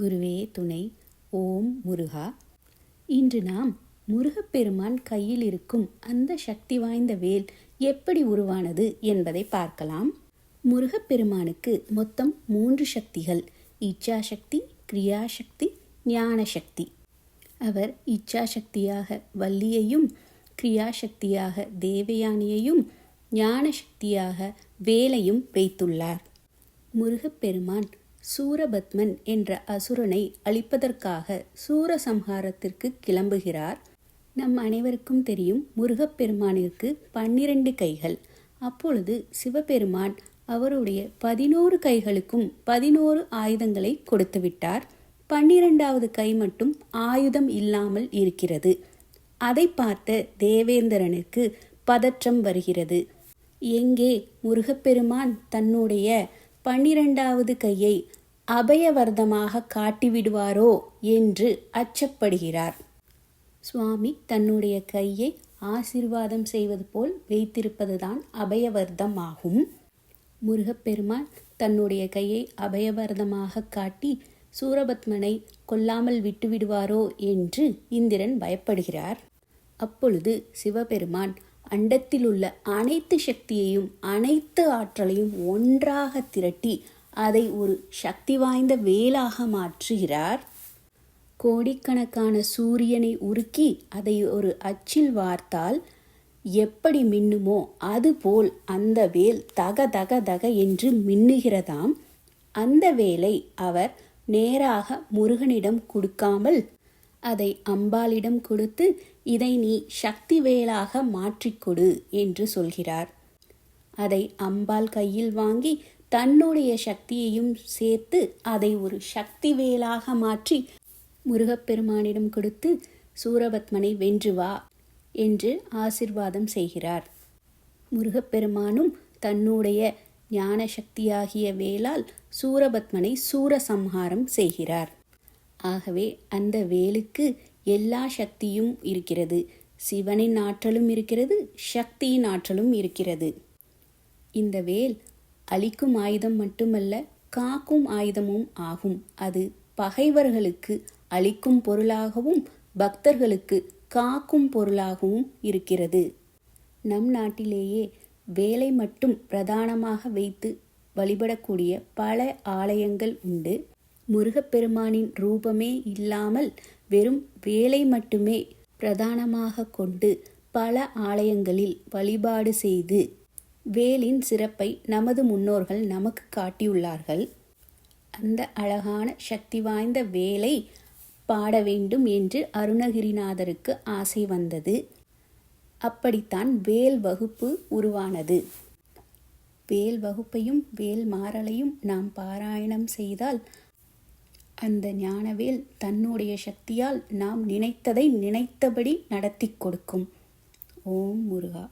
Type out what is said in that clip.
குருவே துணை ஓம் முருகா. இன்று நாம் முருகப்பெருமான் கையில் இருக்கும் அந்த சக்தி வாய்ந்த வேல் எப்படி உருவானது என்பதை பார்க்கலாம். முருகப்பெருமானுக்கு மொத்தம் மூன்று சக்திகள் இச்சாசக்தி கிரியாசக்தி ஞான சக்தி அவர் இச்சாசக்தியாக வள்ளியையும் கிரியாசக்தியாக தேவயானியையும் ஞான சக்தியாக வேலையும் வைத்துள்ளார். முருகப்பெருமான் சூரபத்மன் என்ற அசுரனை அழிப்பதற்காக சூரசம்ஹாரத்திற்கு கிளம்புகிறார். நம் அனைவருக்கும் தெரியும் முருகப்பெருமானிற்கு பன்னிரண்டு கைகள். அப்பொழுது சிவபெருமான் அவருடைய பதினோரு கைகளுக்கும் பதினோரு ஆயுதங்களை கொடுத்துவிட்டார் பன்னிரெண்டாவது கை மட்டும் ஆயுதம் இல்லாமல் இருக்கிறது. அதை பார்த்த தேவேந்திரனுக்கு பதற்றம் வருகிறது. எங்கே முருகப்பெருமான் தன்னுடைய பன்னிரெண்டாவது கையை அபயவர்தமாக காட்டிவிடுவாரோ என்று அச்சப்படுகிறார். சுவாமி தன்னுடைய கையை ஆசிர்வாதம் செய்வது போல் வைத்திருப்பதுதான் அபயவர்தம் ஆகும் முருகப்பெருமான் தன்னுடைய கையை அபயவர்தமாக காட்டி சூரபத்மனை கொல்லாமல் விட்டுவிடுவாரோ என்று இந்திரன் பயப்படுகிறார். அப்பொழுது சிவபெருமான் அண்டத்தில் உள்ள அனைத்து சக்தியையும் அனைத்து ஆற்றலையும் ஒன்றாக திரட்டி அதை ஒரு சக்தி வாய்ந்த வேலாக மாற்றுகிறார். கோடிக்கணக்கான சூரியனை உருக்கி அதை ஒரு அச்சில் வார்த்தால் எப்படி மின்னுமோ அதுபோல் அந்த வேல் தக தக தக என்று மின்னுகிறதாம். அந்த வேலை அவர் நேராக முருகனிடம் கொடுக்காமல் அதை அம்பாளிடம் கொடுத்து இதை நீ சக்தி வேலாக மாற்றிக்கொடு என்று சொல்கிறார். அதை அம்பாள் கையில் வாங்கி தன்னுடைய சக்தியையும் சேர்த்து அதை ஒரு சக்தி வேலாக மாற்றி முருகப்பெருமானிடம் கொடுத்து சூரபத்மனை வென்று வா என்று ஆசிர்வாதம் செய்கிறார். முருகப்பெருமானும் தன்னுடைய ஞான சக்தியாகிய வேலால் சூரபத்மனை சூரசம்ஹாரம் செய்கிறார். ஆகவே அந்த வேலுக்கு எல்லா சக்தியும் இருக்கிறது. சிவனின் ஆற்றலும் இருக்கிறது சக்தியின் ஆற்றலும் இருக்கிறது. இந்த வேல் அழிக்கும் ஆயுதம் மட்டுமல்ல காக்கும் ஆயுதமும் ஆகும். அது பகைவர்களுக்கு அழிக்கும் பொருளாகவும் பக்தர்களுக்கு காக்கும் பொருளாகவும் இருக்கிறது. நம் நாட்டிலேயே வேலை மட்டும் பிரதானமாக வைத்து வழிபடக்கூடிய பல ஆலயங்கள் உண்டு. முருகப்பெருமானின் ரூபமே இல்லாமல் வெறும் வேலை மட்டுமே பிரதானமாக கொண்டு பல ஆலயங்களில் வழிபாடு செய்து வேலின் சிறப்பை நமது முன்னோர்கள் நமக்கு காட்டியுள்ளார்கள். அந்த அழகான சக்தி வாய்ந்த வேலை பாட வேண்டும் என்று அருணகிரிநாதருக்கு ஆசை வந்தது. அப்படித்தான் வேல் வகுப்பு உருவானது. வேல் வகுப்பையும் வேல் மாறலையும் நாம் பாராயணம் செய்தால் அந்த ஞானவேல் தன்னுடைய சக்தியால் நாம் நினைத்ததை நினைத்தபடி நடத்தி கொடுக்கும். ஓம் முருகா.